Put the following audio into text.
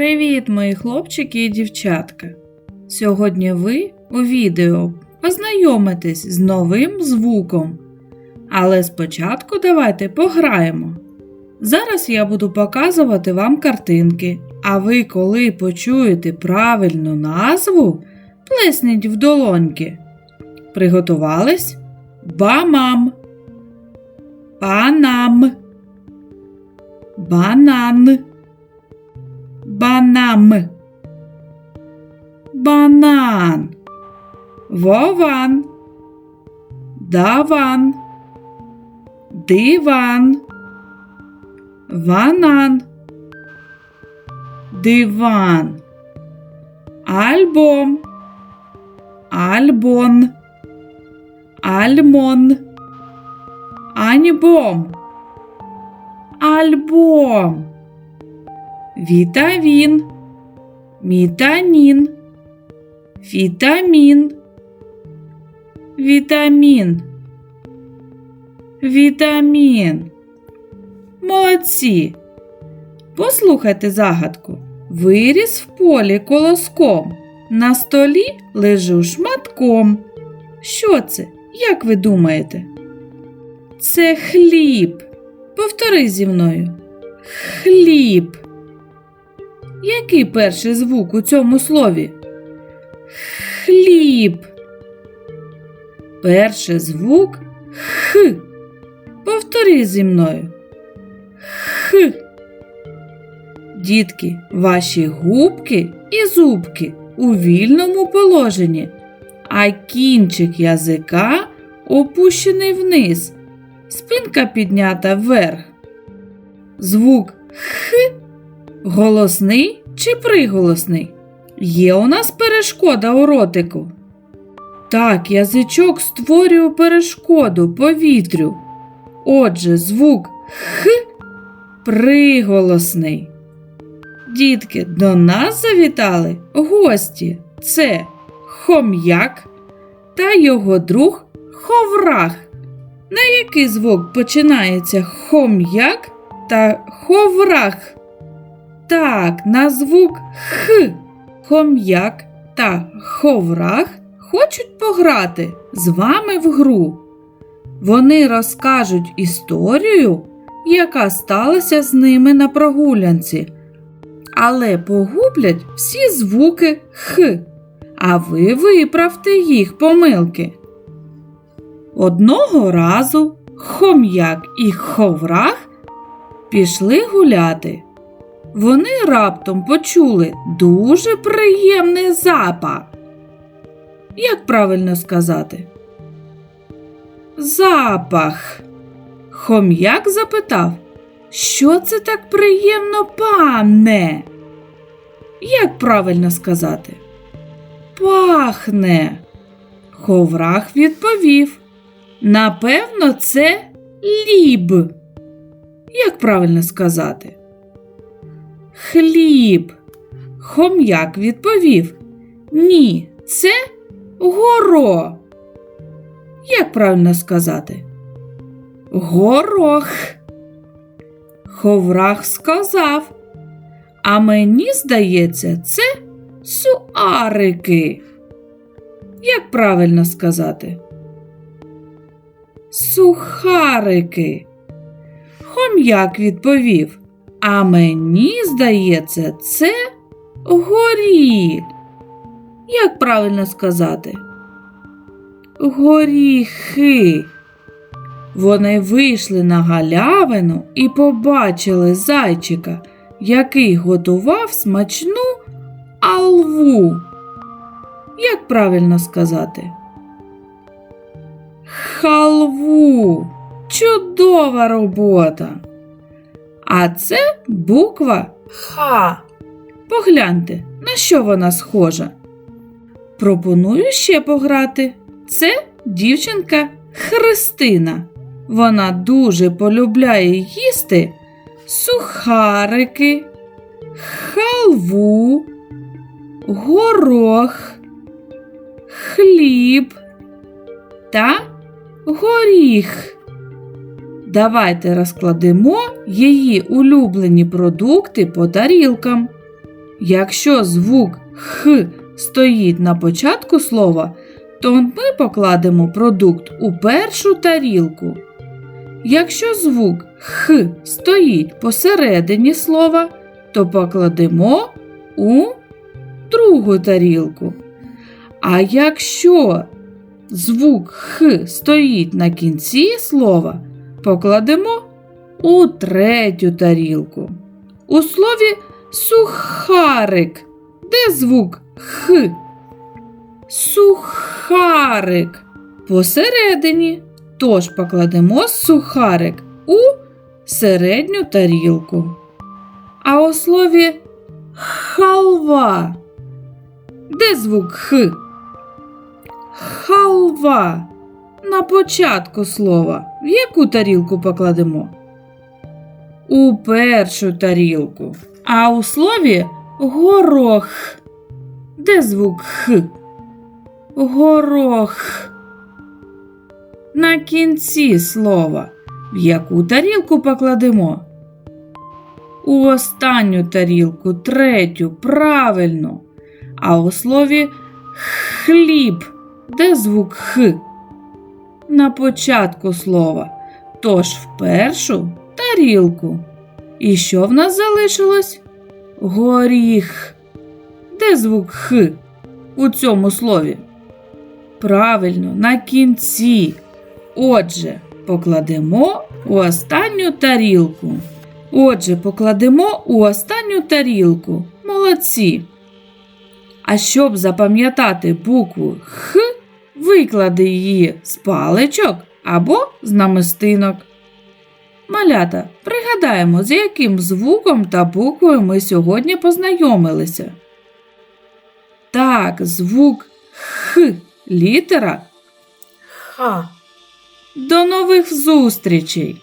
Привіт, мої хлопчики і дівчатка! Сьогодні ви у відео познайомитесь з новим звуком. Але спочатку давайте пограємо. Зараз я буду показувати вам картинки, а ви, коли почуєте правильну назву, плесніть в долоньки. Приготувались? Бамам. Панам. Банан. Вован. Даван. Диван. Ванан. Диван. Альбом. Альбон. Альмон. Аньбом. Альбом. Вітавін. Мітанін. Вітамін. Вітамін. Вітамін. Молодці. Послухайте загадку. Виріс в полі колоском. На столі лежу шматком. Що це? Як ви думаєте? Це хліб. Повтори зі мною. Хліб. Який перший звук у цьому слові? Хліб. Перший звук Х. Повтори зі мною. Х. Дітки, ваші губки і зубки у вільному положенні, а кінчик язика опущений вниз, спинка піднята вверх. Звук Х голосний чи приголосний? Є у нас перешкода у ротику. Так, язичок створює перешкоду повітрю. Отже, звук Х приголосний. Дітки, до нас завітали гості. Це хом'як та його друг ховрах. На який звук починається хом'як та ховрах? Так, на звук Х. Хом'як та ховрах хочуть пограти з вами в гру. Вони розкажуть історію, яка сталася з ними на прогулянці, але погублять всі звуки Х, а ви виправте їх помилки. Одного разу хом'як і ховрах пішли гуляти. Вони раптом почули дуже приємний запах. Як правильно сказати? Запах. Хом'як запитав, що це так приємно пане? Як правильно сказати? Пахне. Ховрах відповів. Напевно, це ліб. Як правильно сказати? Хліб. Хом'як відповів. Ні, це горо. Як правильно сказати? Горох. Ховрах сказав. А мені здається, це суарики. Як правильно сказати? Сухарики. Хом'як відповів. А мені здається, це горіх. Як правильно сказати? Горіхи. Вони вийшли на галявину і побачили зайчика, який готував смачну алву. Як правильно сказати? Халву. Чудова робота. А це буква Х. Погляньте, на що вона схожа. Пропоную ще пограти. Це дівчинка Христина. Вона дуже полюбляє їсти сухарики, халву, горох, хліб та горіх. Давайте розкладемо її улюблені продукти по тарілкам. Якщо звук Х стоїть на початку слова, то ми покладемо продукт у першу тарілку. Якщо звук Х стоїть посередині слова, то покладемо у другу тарілку. А якщо звук Х стоїть на кінці слова, покладемо у третю тарілку. У слові сухарик, де звук Х? Сухарик посередині. Тож покладемо сухарик у середню тарілку. А у слові халва. Де звук Х? Халва. На початку слова. В яку тарілку покладемо? У першу тарілку. А у слові горох. Де звук Х? Горох. На кінці слова. В яку тарілку покладемо? У останню тарілку, третю, правильно. А у слові хліб, де звук Х? На початку слова. Тож в першу тарілку. І що в нас залишилось? Горіх. Де звук Х у цьому слові? Правильно, на кінці. Отже, покладемо у останню тарілку. Отже, покладемо у останню тарілку. Молодці. А щоб запам'ятати букву Х, виклади її з паличок або з намистинок. Малята, пригадаємо, з яким звуком та буквою ми сьогодні познайомилися. Так, звук Х літера. Ха. До нових зустрічей!